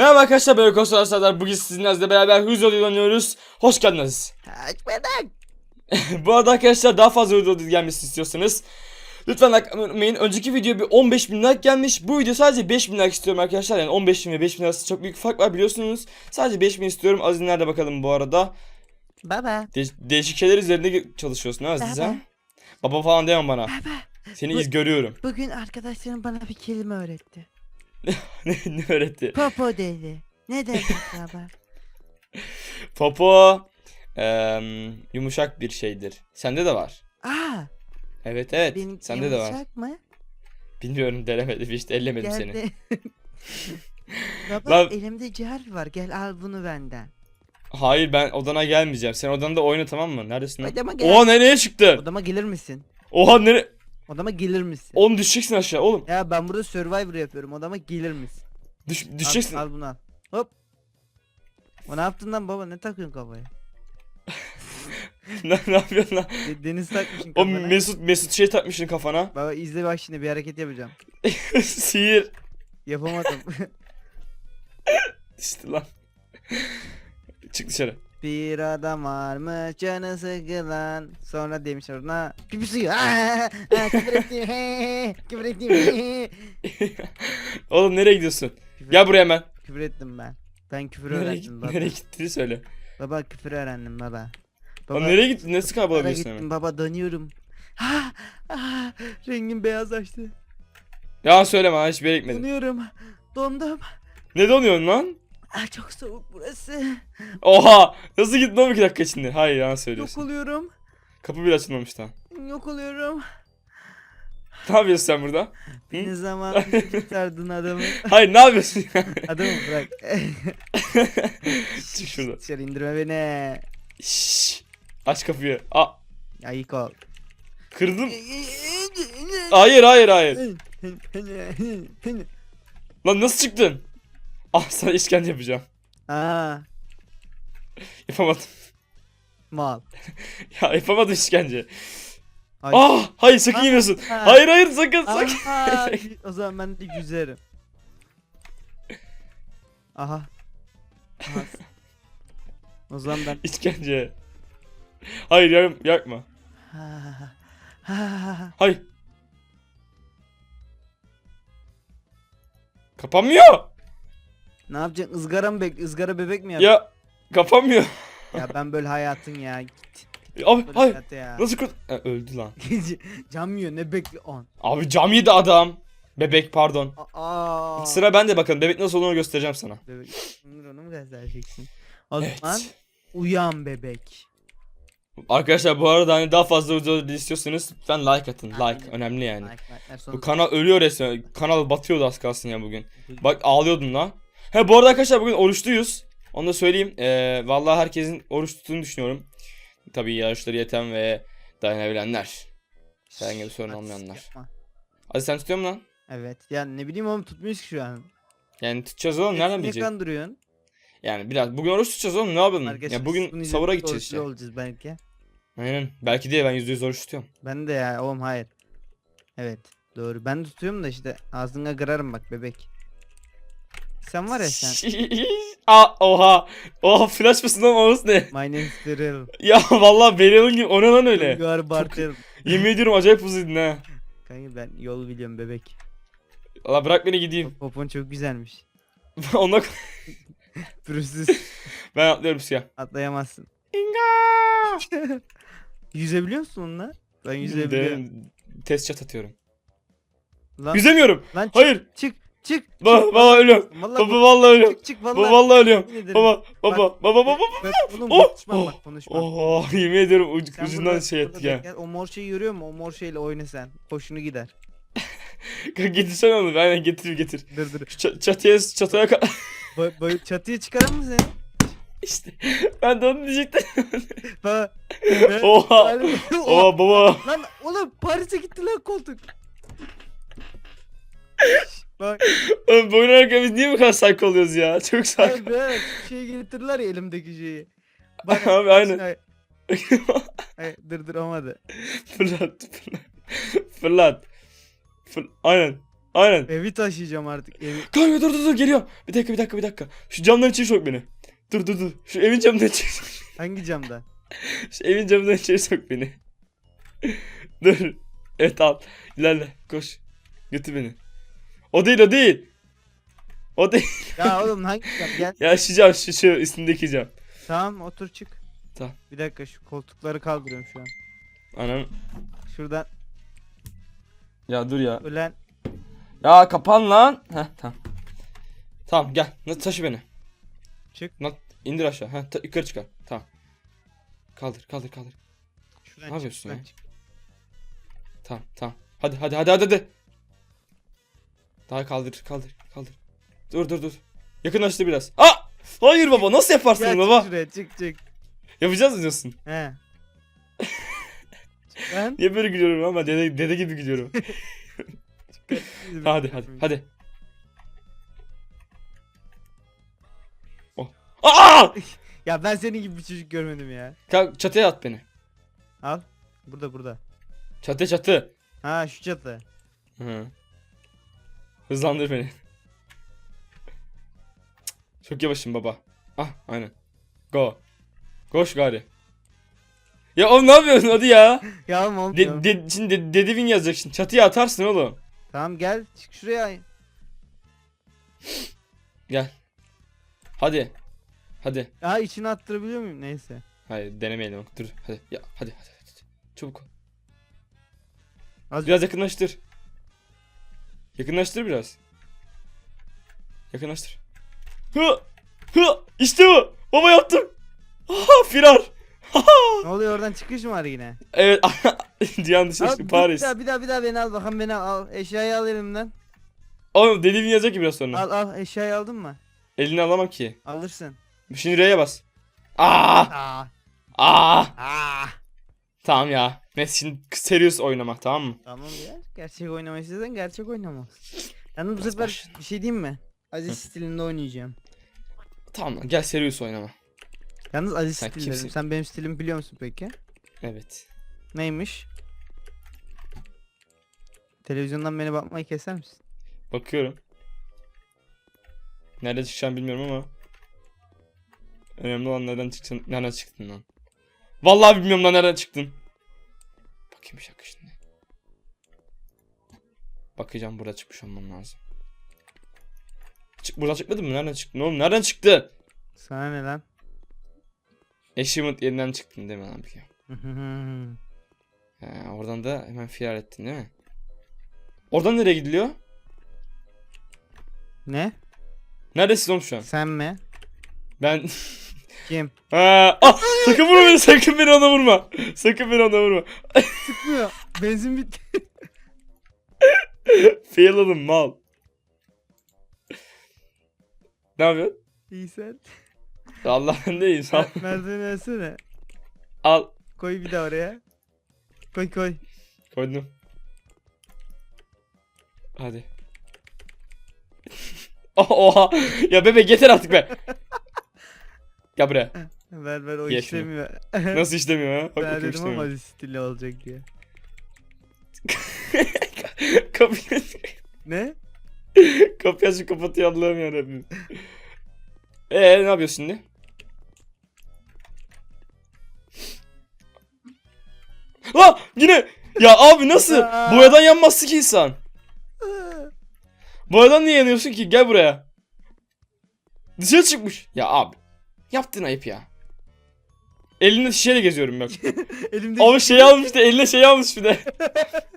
Merhaba arkadaşlar ben Öykü Sarısadar. Bugün sizinle beraber hız yolu oynuyoruz. Hoş geldiniz. Açmadık. Bu arada arkadaşlar daha fazla hız yolu gelmesini istiyorsanız Lütfen like unutmayın. Önceki video bir 15 bin like gelmiş. Bu video sadece 5 bin like istiyorum arkadaşlar. Yani 15 bin ve 5 bin arasında çok büyük fark var biliyorsunuz. Sadece 5 bin istiyorum. Azin nerede bakalım bu arada. Baba. De- değişik şeyler üzerinde çalışıyorsun ha Aziz ha? Baba falan deme bana. Baba. Seni Bu- iz görüyorum. Bugün arkadaşlarım bana bir kelime öğretti. ne, ne öğretti? Popo dedi. Ne demek baba? Popo em, yumuşak bir şeydir. Sende de var. Aa. Evet evet. Benim Sende de var. yumuşak mı? Bilmiyorum denemedim işte ellemedim seni. Geldi. baba Lan- elimde ciğer var. Gel al bunu benden. Hayır ben odana gelmeyeceğim. Sen odanda oyna tamam mı? Neredesin lan? Odama gel. Oha nereye çıktın? Odama gelir misin? Oha nere? Odama gelir misin? Oğlum düşeceksin aşağı oğlum. Ya ben burada Survivor yapıyorum. Odama gelir misin? Düş, Al- düşeceksin. Al, bunu al. Hop. O ne yaptın lan baba? Ne takıyorsun kafaya? ne, ne yapıyorsun lan? De- Deniz takmışsın O kafana. Mesut Mesut şey takmışsın kafana. Baba izle bak şimdi bir hareket yapacağım. Sihir. Yapamadım. İşte lan. Çık dışarı. Bir adam varmış canı sıkılan Sonra demiş ona pipi suyu Aa, aa, Küfür ettim he, Küfür ettim he. Oğlum nereye gidiyorsun? Küfür, Gel buraya hemen. küfür ettim ben Ben küfür Nereye, öğrendim baba nereye gittiğini söyle. Baba küfür öğrendim baba Baba Oğlum nereye gittin? Nasıl baba kaybolabiliyorsun gittim hemen? baba dönüyorum ah, ah, Rengim beyazlaştı Ya söyleme ha hiçbir yere gitmedin. Donuyorum Dondum Ne donuyorsun lan? Ah, Çok soğuk burası Oha! Nasıl gittin oğlum iki dakika içinde? Hayır yalan Yok söylüyorsun. oluyorum Kapı bile açılmamış daha. Yok oluyorum Ne yapıyorsun sen burada? Ne zaman kurtardın adamı Hayır ne yapıyorsun ya? Adamı bırak Çık şuradan. Dışarı indirme beni Şşş. Aç kapıyı. Aa, Ayık ol. kırdım. Hayır hayır hayır. Lan nasıl çıktın? Ah sana işkence yapacağım. Aa, Yapamadım. mal. Ya yapamadım işkence. Ah hayır sakın Ah, yemiyorsun. ah. Hayır hayır sakın sakın. Aha, o zaman ben de yüzerim. Aha. Aha. O zaman ben İşkence. Hayır yarım yakma. Ha, ha, Hayır. Kapanmıyor. Ne yapacaksın? Izgara mı bek ızgara bebek mi yapacaksın? Ya kapanmıyor. Ya. ben böyle hayatın ya. Git. Abi Böyle hayır. hayatı ya. Nasıl kurt... Ha, öldü lan. Cam yiyor ne bekli on. Abi cam yedi adam. Bebek pardon. Aa. Sıra bende bakın. Bebek nasıl olduğunu göstereceğim sana. Bebek. Onu mu göstereceksin? O Evet. zaman uyan bebek. Arkadaşlar bu arada hani daha fazla video istiyorsanız lütfen like atın. Like Aynen. önemli yani. Like, like'lar Bu kanal ölüyor resmen. Kanal batıyordu az kalsın ya bugün. Bak ağlıyordum lan. He bu arada arkadaşlar bugün oruçluyuz. Onu da söyleyeyim. Ee, vallahi herkesin oruç tuttuğunu düşünüyorum. Tabii yarışları yeten ve dayanabilenler. Herhangi bir sorun olmayanlar. Hadi sen tutuyor musun lan? Evet. Ya ne bileyim oğlum tutmuyoruz ki şu an. Yani tutacağız oğlum nereden Niye bilecek? kandırıyorsun? Yani biraz bugün oruç tutacağız oğlum ne yapalım? Arkadaşlar Ya bugün savura gideceğiz işte. olacağız belki. Aynen. Belki diye ben %100 oruç tutuyorum. Ben de ya oğlum hayır. Evet doğru. Ben de tutuyorum da işte ağzına kırarım bak bebek. Sen var ya sen. Aa, oha. Oha flash mısın lan Oğuz ne? My name is Daryl. Ya vallahi Beryl gibi o ne lan öyle? You are Bartel. Yemin ediyorum acayip hızlıydın ha. Kanka ben yol biliyorum bebek. Allah bırak beni gideyim. Popon çok güzelmiş. Onunla Pürüzsüz ben atlıyorum suya. atlayamazsın. İnga. Yüzebiliyor musun onunla? Ben yüzebiliyorum. De- Test chat atıyorum. Lan, Yüzemiyorum. lan çık Hayır. çık çık. Baba baba ölüyorum. Vallahi Baba vallahi ölüyorum. çık çık Baba vallahi. vallahi ölüyorum. Yemin ederim. Baba baba baba baba. Bak, oğlum Oh, konuşma bak konuşma. Oha yemin ediyorum uc- Sen ucundan burada- şey burada ettik ya. bekle. O mor şeyi görüyor musun? O mor şeyle oyna sen. Hoşunu gider. Getirsene onu. Aynen getir getir. Dur dur. Şu ç- çatıya çatıya ka- Boy, boy, çatıya çıkarır mısın? işte. Ben de onu diyecektim. Bak. Oha. Oha. Oha baba. Lan oğlum Paris'e gitti lan koltuk. Bak. Oğlum bu oynarken biz niye bu kadar psycho oluyoruz ya? Çok psycho. Hayır be. Şey getirdiler ya elimdeki şeyi. Bak. Abi, aynen. Hayır. Hayır, dur dur olmadı. fırlat fırlat. Fırlat. Fır... Aynen. Aynen. Evi taşıyacağım artık. Evi. Kanka dur dur dur geliyor. Bir dakika bir dakika bir dakika. Şu camdan içeri sok beni. Dur dur dur. Şu evin camından içeri sok. Hangi camda? Şu evin camından içeri sok beni. dur. Evet al. İlerle. Koş. Götür beni. O değil o değil. O değil. Ya oğlum hangi cam? Gel. Ya şu cam şu, şu üstündeki cam. Tamam otur çık. Tamam. Bir dakika şu koltukları kaldırıyorum şu an. Anam. Şuradan Ya dur ya. ölen Ya kapan lan. Heh tamam. Tamam gel. Nasıl taşı beni. çık. Lan indir aşağı. Heh ta- yukarı çıkar. Tamam. Kaldır kaldır kaldır. Şuradan Ne yapıyorsun şuradan ya? çık. Tamam tamam. Hadi hadi hadi hadi hadi. Daha kaldır kaldır kaldır. Dur dur dur. Yakınlaştı biraz. Aa! Hayır baba nasıl yaparsın Gel baba? çık şuraya çık çık. Yapacağız mı diyorsun? He. ben Niye böyle gülüyorum ama dede, dede gibi gülüyorum. hadi hadi hadi. Oh. Aa! Ya ben senin gibi bir çocuk görmedim ya. Kalk çatıya at beni. Al. Burada burada. Çatı çatı. Ha şu çatı. Hı. Hızlandır beni. Çok yavaşım baba. Ah aynen. Go. Koş gari. Ya oğlum ne yapıyorsun hadi ya. Ya oğlum olmuyor. De, de, şimdi de, dedivin yazacak şimdi. Çatıya atarsın oğlum. Tamam gel çık şuraya. Gel. Hadi. Hadi. Ya içine attırabiliyor muyum? Neyse. Hayır denemeyelim. Dur. Hadi. Ya hadi hadi. hadi. Çabuk. Az Biraz yakınlaştır. Yakınlaştır biraz. Yakınlaştır. Hı! Hı! İşte bu. Baba yaptım. Aha firar. Ne oluyor oradan çıkış mı var yine? Evet. Çıktı dur, Paris. Bir daha, bir daha bir daha beni al bakalım beni al. al. Eşyayı al elimden. Oğlum dediğimi yazacak ki biraz sonra. Al al eşyayı aldın mı? Elini alamam ki. Alırsın. Şimdi R'ye bas. Aa! Aa. Aa! Aa. Tamam ya. Neyse şimdi serious oynamak tamam mı? Tamam ya. Gerçek oynamayı istiyorsan gerçek oynama. Yalnız bu sefer bir şey diyeyim mi? Aziz stilinde oynayacağım. Tamam lan gel serious oynama. Yalnız Aziz Sen stil kimsin? dedim. Sen benim stilimi biliyor musun peki? Evet. Neymiş? Televizyondan beni bakmayı keser misin? Bakıyorum. Nerede çıkacağım bilmiyorum ama. Önemli olan nereden çıktın, nereden çıktın lan. Vallahi bilmiyorum lan nereden çıktın. Bir dakika şimdi. Bakacağım burada çıkmış olmam lazım. Çık burada çıkmadı mı? Nereden çıktın oğlum? Nereden çıktı? Sana ne lan? Achievement yerinden çıktın değil mi lan bir He, oradan da hemen firar ettin değil mi? Oradan nereye gidiliyor? ne? Neredesin oğlum şu an? Sen mi? Ben Kim? Ha, ah, sakın vurma beni, sakın beni ona vurma. Sakın beni ona vurma. Sıkmıyor. Benzin bitti. Failadım mal. Ne yapıyorsun? İyi sen. Allah ben de iyiyim sağ ol. Merdiveni versene. Al. Koy bir daha oraya. Koy koy. Koydum. Hadi. Oh, Oha. Ya bebek yeter artık be. Gel buraya. Ver ver o şunu. işlemiyor. Nasıl işlemiyor ha? Bak ben bakayım dedim ama işlemiyor. Stili olacak diye. Kapıyı, Ne? kapıyı açıp kapatıyor Allah'ım yarabbim. Eee ne yapıyorsun şimdi? Ha yine ya abi nasıl? Boyadan yanmazsın ki insan. Boyadan niye yanıyorsun ki? Gel buraya. Dışarı çıkmış. Ya abi. Yaptın ayıp ya. Elinde şişeyle geziyorum bak. Elimde Abi şey almış da eline şey almış bir de.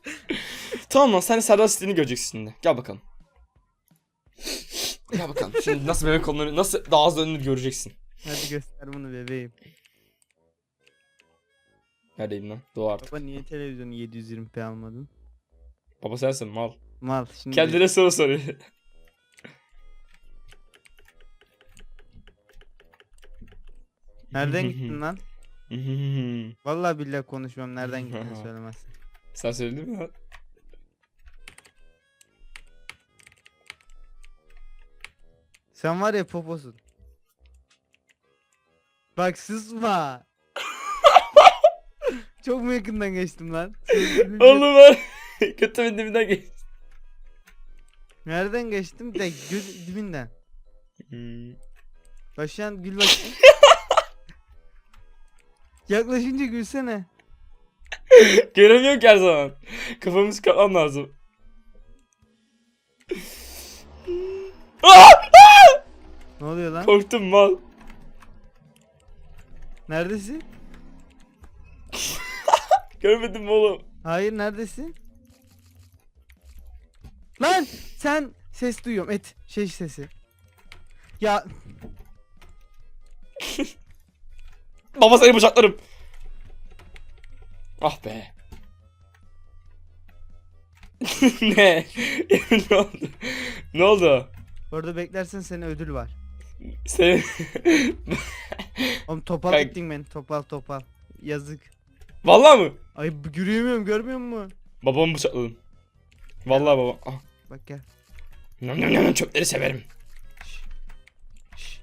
tamam lan sen de Serdar stilini göreceksin şimdi. Gel bakalım. Gel bakalım. Şimdi nasıl bebek onları nasıl daha az önünü göreceksin. Hadi göster bunu bebeğim. Neredeyim lan? Doğu artık. Baba niye televizyonu 720p almadın? Baba sensin mal. Mal şimdi. Kendine soru soruyor. Nereden gittin lan? Vallahi billahi konuşmam. Nereden gittin söylemezsin. Sen söyledin mi lan? Sen var ya poposun. Bak susma. Çok mu yakından geçtim lan? Oğlum ben kötü bir dibinden geç. Nereden geçtim? De gül dibinden. Hmm. Başlayan gül bakayım. Yaklaşınca gülsene. Göremiyorum ki her zaman. Kafamı çıkartmam lazım. Aa! Ne oluyor lan? Korktum mal. Neredesin? Görmedim mi oğlum? Hayır neredesin? Lan sen ses duyuyorum et şey sesi. Ya Baba seni bıçaklarım. Ah be. ne? ne oldu? Ne oldu? orada beklersen senin ödül var. Sen... Oğlum topal Kanka- ettin beni topal topal. Yazık. Vallahi mı? Ay göremiyorum görmüyor musun? Babamı bıçakladım. Vallahi baba. Ah. Bak gel. Nam nam nam çöpleri severim. Şş. Şş.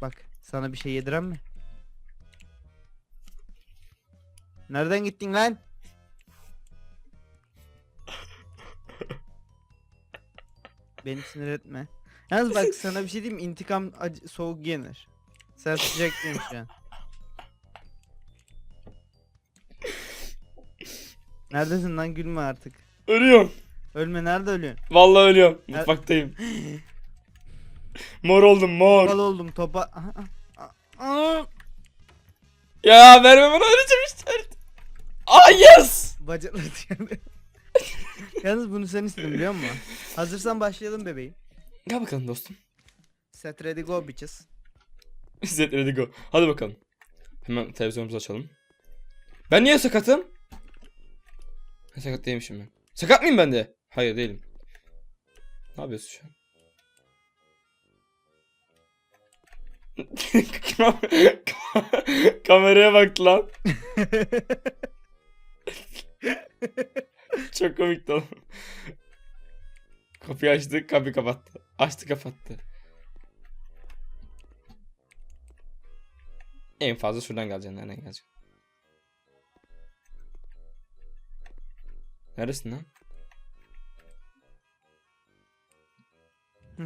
Bak sana bir şey yediren mi? Nereden gittin lan? Beni sinir etme. Yalnız bak sana bir şey diyeyim mi? İntikam acı, soğuk yenir. Sen sıcak diyorsun şu an. Neredesin lan gülme artık. Ölüyorum. Ölme nerede ölüyorsun? Vallahi ölüyorum. Mutfaktayım. mor oldum mor. Topal oldum topa. Aha, aha, aha. Ya verme bana öleceğim işte. Ah yes. Bacakları yani. Yalnız bunu sen istedin biliyor musun? Hazırsan başlayalım bebeğim. Gel bakalım dostum. Set ready go bitches. Set ready go. Hadi bakalım. Hemen televizyonumuzu açalım. Ben niye sakatım? Ben sakat değilmişim ben. Sakat mıyım ben de? Hayır değilim. Ne yapıyorsun şu an? Kam- Kameraya bak lan. Çok komikti oğlum. Kapıyı açtı, kapıyı kapattı. Açtı, kapattı. En fazla şuradan geleceksin. Nereden geleceksin? Neresin lan?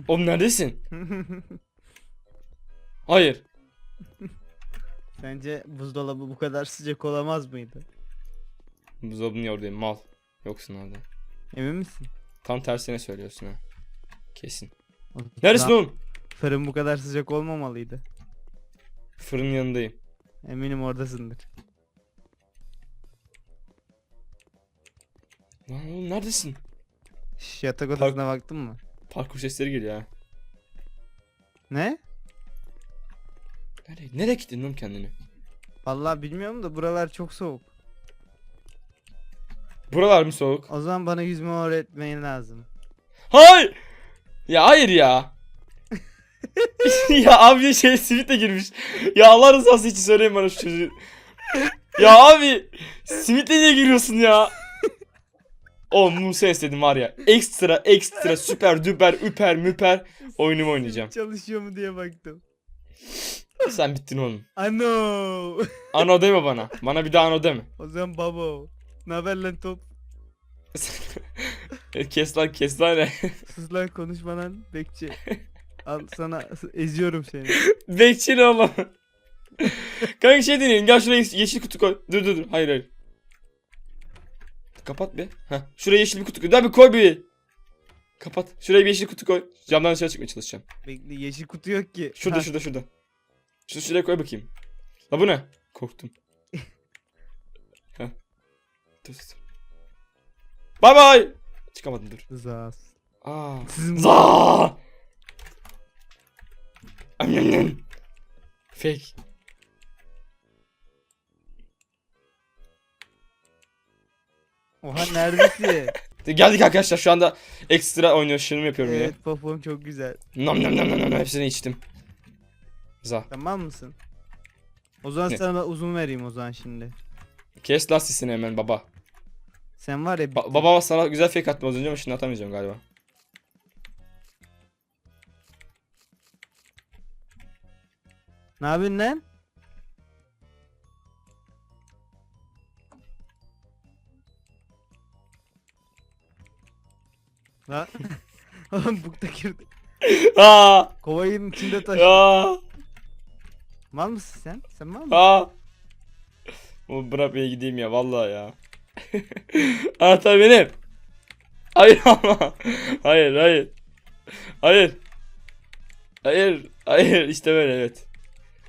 Oğlum neredesin? Hayır. Sence buzdolabı bu kadar sıcak olamaz mıydı? Buzdolabının oradayım mal. Yoksun orada. Emin misin? Tam tersine söylüyorsun ha. Kesin. Neresin oğlum? Fırın bu kadar sıcak olmamalıydı. Fırının yanındayım. Eminim oradasındır. Lan oğlum neredesin? Şş, yatak odasına baktın mı? Parkur sesleri geliyor ha. Ne? Nereye, nereye gittin oğlum kendini? Vallahi bilmiyorum da buralar çok soğuk. Buralar mı soğuk? O zaman bana yüzme öğretmen lazım. Hayır! Ya hayır ya. ya abi şey simit de girmiş. Ya Allah rızası için söyleyin bana şu çocuğu. ya abi simit niye giriyorsun ya? Oğlum bunu sen istedin var ya. Ekstra ekstra süper düper üper müper oyunumu oynayacağım. Çalışıyor mu diye baktım. Sen bittin oğlum. Ano. Ano deme bana. Bana bir daha ano deme. o zaman babo. Ne haber lan top? kes lan kes lan ne? Sus lan konuşma lan bekçi. Al sana eziyorum seni. Bekçi ne oğlum? Kanka şey deneyelim. Gel şuraya yeşil kutu koy. Dur dur dur. Hayır hayır. Kapat bir. Heh. Şuraya yeşil bir kutu koy. Daha bir koy bir. Kapat. Şuraya bir yeşil kutu koy. Camdan dışarı çıkmaya çalışacağım. Bekle yeşil kutu yok ki. Şurada Ha, şurada şurada. Şunu şuraya koy bakayım. La bu ne? Korktum. Dur. Bay bay. Çıkamadım dur. Zaz. Aa. Sizin Za. Fake. Oha neredesin? Geldik arkadaşlar şu anda ekstra oynuyor şunu yapıyorum evet popom çok güzel. ya. Nam nam nam nam nam hepsini içtim. Za. Tamam mısın? O zaman Ne? sana uzun vereyim o zaman şimdi. Kes lastisini hemen baba. Sen var ya Ba- bittin. baba sana güzel fake attım az önce ama şimdi atamayacağım galiba. Ne yapıyorsun lan? Lan. Oğlum bukta girdi. Aa! Kovayın içinde taş. Aa! Mal mısın sen? Sen mal mısın? Aa! O bırak beni gideyim ya vallahi ya. Anahtar benim. Hayır ama. Hayır hayır. Hayır. Hayır. Hayır işte böyle evet.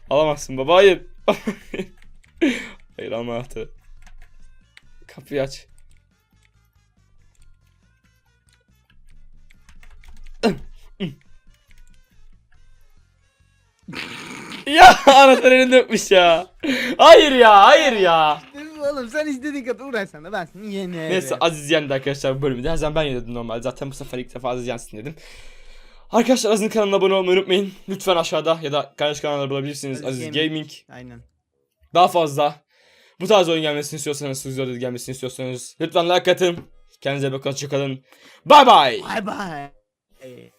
Alamazsın baba hayır. hayır alma anahtarı. Kapıyı aç. ya anahtar elinde yokmuş ya. Hayır ya hayır ya. Oğlum sen istediğin kadar uğraşsan da ben seni yenerim. Neyse Aziz yendi arkadaşlar bu bölümde. Her zaman ben yeniyordum normal. Zaten bu sefer ilk defa Aziz yensin dedim. Arkadaşlar Aziz'in kanalına abone olmayı unutmayın. Lütfen aşağıda ya da kardeş kanalları bulabilirsiniz. Aziz Aziz Gaming. Gaming. Aynen. Daha fazla bu tarz oyun gelmesini istiyorsanız, videoda gelmesini istiyorsanız lütfen like atın. Kendinize bakın, hoşçakalın. Bye bye. Bye bye.